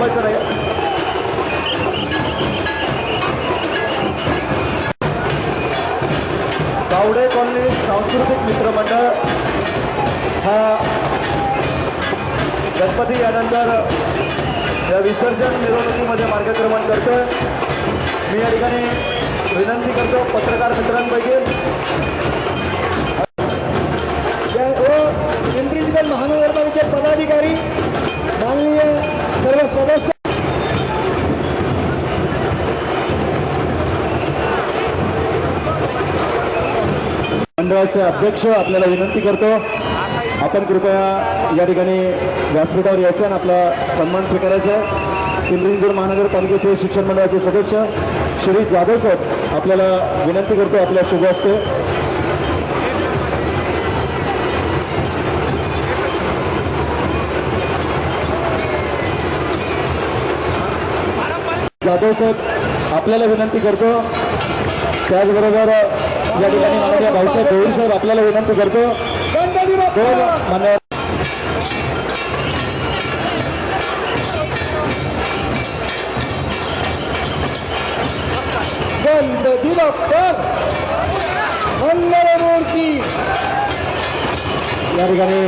थांबायचं नाही. गावडे कॉलनी सांस्कृतिक मित्रमंडळ हा गणपती यानंतर या विसर्जन मिरवणुकीमध्ये मार्गक्रमण करतोय. मी या ठिकाणी विनंती करतो पत्रकार मित्रांपैकी. व पिंपरी महानगरपालिकेचे पदाधिकारी माननीय सर्व सदस्य मंडळाचे अध्यक्ष आपल्याला विनंती करतो. आपण कृपया या ठिकाणी व्यासपीठावर यायचं आणि आपला सन्मान स्वीकारायचा आहे. पिंपरी महानगरपालिकेचे शिक्षण मंडळाचे सदस्य श्री जाधव साहेब आपल्याला विनंती करतो आपल्या शुभ असते जाधव साहेब आपल्याला विनंती करतो. त्याचबरोबर या ठिकाणी माननीय भाऊसाहेब गवळी साहेब आपल्याला विनंती करतो. दोन गणपती बाप्पा या ठिकाणी